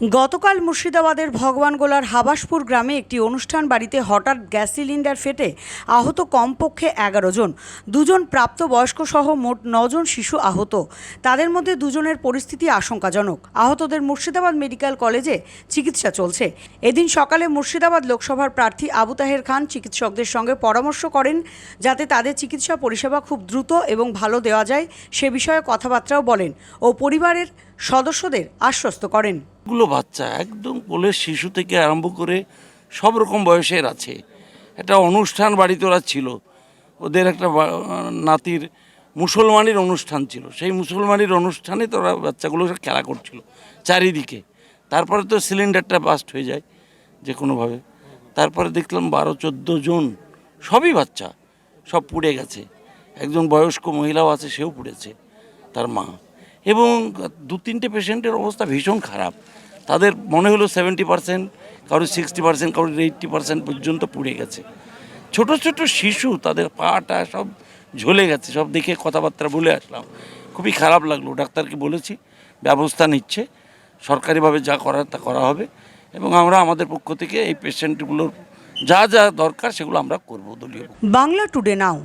গতকাল মুর্শিদাবাদের ভগবানগোলার হাবাসপুর গ্রামে একটি অনুষ্ঠান বাড়িতে হঠাৎ গ্যাস সিলিন্ডার ফেটে আহত কমপক্ষে এগারো জন। দুজন প্রাপ্তবয়স্ক সহ মোট নজন শিশু আহত। তাদের মধ্যে দুজনের পরিস্থিতি আশঙ্কাজনক। আহতদের মুর্শিদাবাদ মেডিকেল কলেজে চিকিৎসা চলছে। এদিন সকালে মুর্শিদাবাদ লোকসভার প্রার্থী আবু তাহের খান চিকিৎসকদের সঙ্গে পরামর্শ করেন যাতে তাদের চিকিৎসা পরিষেবা খুব দ্রুত এবং ভালো দেওয়া যায় সে বিষয়ে কথাবার্তাও বলেন ও পরিবারের সদস্যদের আশ্বস্ত করেন। গুলো বাচ্চা, একদম কোলের শিশু থেকে আরম্ভ করে সব রকম বয়সের আছে। একটা অনুষ্ঠান বাড়িতে ওরা ছিল। ওদের একটা নাতির মুসলমানের অনুষ্ঠান ছিল। সেই মুসলমানের অনুষ্ঠানে তো ওরা বাচ্চাগুলো খেলা করছিল চারিদিকে। তারপরে তো সিলিন্ডারটা বাস্ট হয়ে যায় যে কোনোভাবে তারপরে দেখলাম বারো, চোদ্দ জন সবই বাচ্চা, সব পুড়ে গেছে। একজন বয়স্ক মহিলাও আছে, সেও পুড়েছে, তার মা। এবং দু তিনটে পেশেন্টের অবস্থা ভীষণ খারাপ। তাদের মনে হলো সেভেন্টি পার্সেন্ট কারোর সিক্সটি পার্সেন্ট কারোর এইট্টি পার্সেন্ট পর্যন্ত পুড়ে গেছে। ছোট ছোট শিশু, তাদের পাটা সব ঝলে গেছে, সব দেখে কথাবার্তা বলে আসলাম। খুবই খারাপ লাগল, ডাক্তারকে বলেছি, ব্যবস্থা নিচ্ছে, সরকারিভাবে যা করার তা করা হবে এবং আমরা আমাদের পক্ষ থেকে এই পেশেন্টগুলোর যা যা দরকার সেগুলো আমরা করব দলীয় বাংলা টুডে নাও